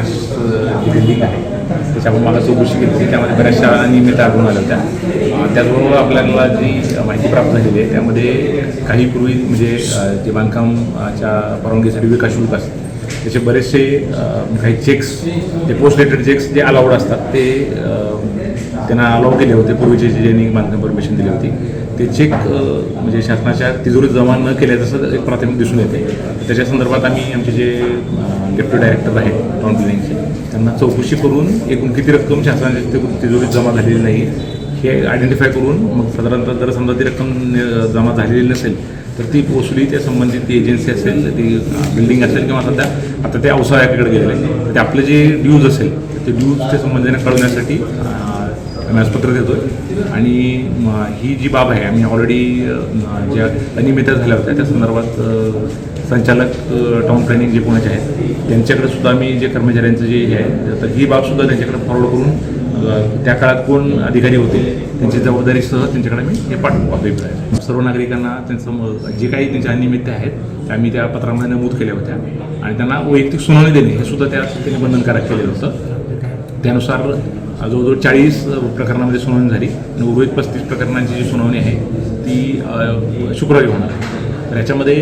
Maharashtra building आहे त्याच्यामुळे मला चौकशी केली होती त्यामध्ये बऱ्याचशा नियमित आढळून आल्या होत्या त्याचबरोबर आपल्याला जी माहिती प्राप्त झालेली आहे त्यामध्ये काही पूर्वी म्हणजे जे बांधकामच्या म्हणजे परवानगीसाठी विकास शुल्क असतात त्याचे बरेचसे काही चेक्स जे पोस्ट डेटेड चेक्स जे अलाउड असतात. ते त्यांना अलाउड केले होते पूर्वीचे जे ज्यांनी बांधकाम परमिशन दिली होती ते चेक म्हणजे शासनाच्या तिजोरीत जमा न केल्याचं एक प्राथमिक दिसून येते. त्याच्या संदर्भात आम्ही आमचे जे डेप्टी डायरेक्टर आहेत टाउन प्लॅनिंगचे त्यांना चौकशी करून एकूण किती रक्कम शासनाच्या तिजोरीत जमा झालेली नाही हे आयडेंटिफाय करून मग साधारणतः जर समजा ती रक्कम जमा झालेली नसेल तर ती वसुली त्या संबंधित ती एजन्सी असेल ती बिल्डिंग असेल किंवा सध्या आता ते अवसायाकडे गेलेलं आहे ते आपले जे ड्यूज असेल ते ड्यूज त्या संबंधीने कळवण्यासाठी अं, आम्ही आज पत्र देतो आणि ही जी बाब आहे आम्ही ऑलरेडी ज्या अनियमितता झाल्या होत्या त्या संदर्भात संचालक टाऊन टाउन प्लॅनिंग जे कोणाचे आहेत त्यांच्याकडे सुद्धा आम्ही जे कर्मचाऱ्यांचं जे हे आहे तर ही बाबसुद्धा त्यांच्याकडे फॉरवर्ड करून त्या काळात कोण अधिकारी होते त्यांची जबाबदारीसह त्यांच्याकडे मी हे पाठवू अभिप्राय सर्व नागरिकांना त्यांचं म- जे काही त्यांच्या अनियमित आहेत त्या आम्ही त्या पत्रामध्ये नमूद केल्या होत्या. आणि त्यांना वैयक्तिक सुनावणी देणे हे सुद्धा त्या त्यांनी बंधनकारक केलेलं होतं. त्यानुसार जवळजवळ चाळीस प्रकरणामध्ये सुनावणी झाली आणि उर्वरित पस्तीस प्रकरणांची जी सुनावणी आहे ती शुक्रवारी होणार आहे. तर याच्यामध्ये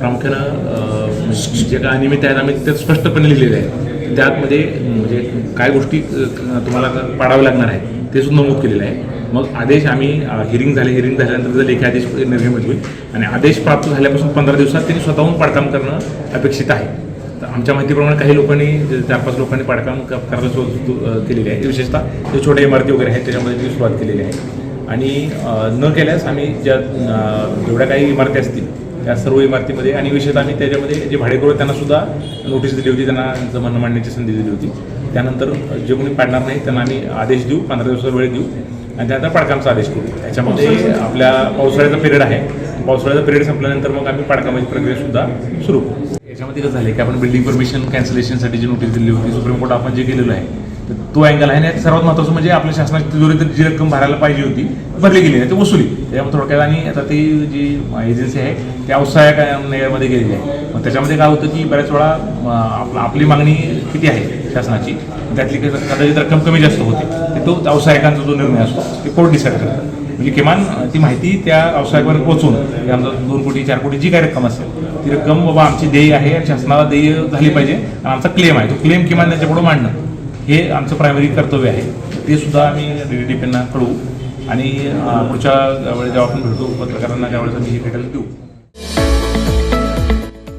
प्रामुख्यानं जे काय अनियमित आहेत आम्ही त्यात स्पष्टपणे लिहिलेले आहे त्यातमध्ये म्हणजे काय गोष्टी तुम्हाला पाडावे लागणार आहेत ते सुद्धा नमूद केलेलं आहे. मग आदेश आम्ही हिरिंग झाले हिरिंग झाल्यानंतर त्याचा लेखी आदेश निर्गमित होईल. आणि आदेश प्राप्त झाल्यापासून पंधरा दिवसात त्यांनी स्वतःहून पाडकाम करणं अपेक्षित आहे. आमच्या माहितीप्रमाणे काही लोकांनी जे चार पाच लोकांनी पाडकाम करायला सुरुवात केलेली आहे. विशेषतः जे छोट्या इमारती वगैरे आहेत त्याच्यामध्ये ती सुरुवात केलेली आहे. आणि न केल्यास आम्ही ज्या जेवढ्या काही इमारती असतील त्या सर्व इमारतीमध्ये आणि विशेषतः आम्ही त्याच्यामध्ये जे भाडेकरू त्यांना सुद्धा नोटीस दिली होती त्यांना त्यांचं म्हणणं मांडण्याची संधी दिली होती. त्यानंतर जे कोणी पाडणार नाही त्यांना आम्ही आदेश देऊ पंधरा दिवसाचा वेळ देऊ आणि त्यानंतर पाडकामचा आदेश करू. त्याच्यामध्ये आपल्या पावसाळ्याचा पिरियड आहे. पावसाळ्याचा पिरियड संपल्यानंतर मग आम्ही पाडकामाची प्रक्रिया सुद्धा सुरू करू. याच्यामध्ये कसं झालं की आपण बिल्डिंग परमिशन कॅन्सलेशनसाठी जी नोटीस दिली होती सुप्रीम कोर्ट आपण जे केलेलं आहे तर तो अँगल आहे. आणि सर्वात महत्त्वाचं म्हणजे आपल्या शासनाची तिजोरी तर जी रक्कम भरायला पाहिजे होती भरली गेली आहे ती वसुली. त्याच्यामुळे थोडक्यात आणि आता ती जी एजन्सी आहे ती अवसायामध्ये गेलेली आहे. मग त्याच्यामध्ये काय होतं की बऱ्याच वेळा आपला आप- आपली मागणी किती आहे शासनाची? त्यातली कदाचित रक्कम कमी जास्त होते. ते तो अवसायकांचा जो निर्णय असतो ते कोर्ट डिसाईड करतात म्हणजे किमान ती माहिती त्या व्यावसायिकांपर्यंत पोहोचून म्हणजे आमचा दोन कोटी चार कोटी जी काही रक्कम असेल ती रक्कम बाबा आमची देय आहे आणि शासनाला देय झाली पाहिजे आणि आमचा क्लेम आहे. तो क्लेम किमान त्यांच्यापुढे मांडणं हे आमचं प्रायमरी कर्तव्य आहे. ते सुद्धा आम्ही डी डी पींना कळवू आणि पुढच्या वेळेस जेव्हा आपण भेटू पत्रकारांना त्यावेळेस आम्ही हे भेटायला देऊ.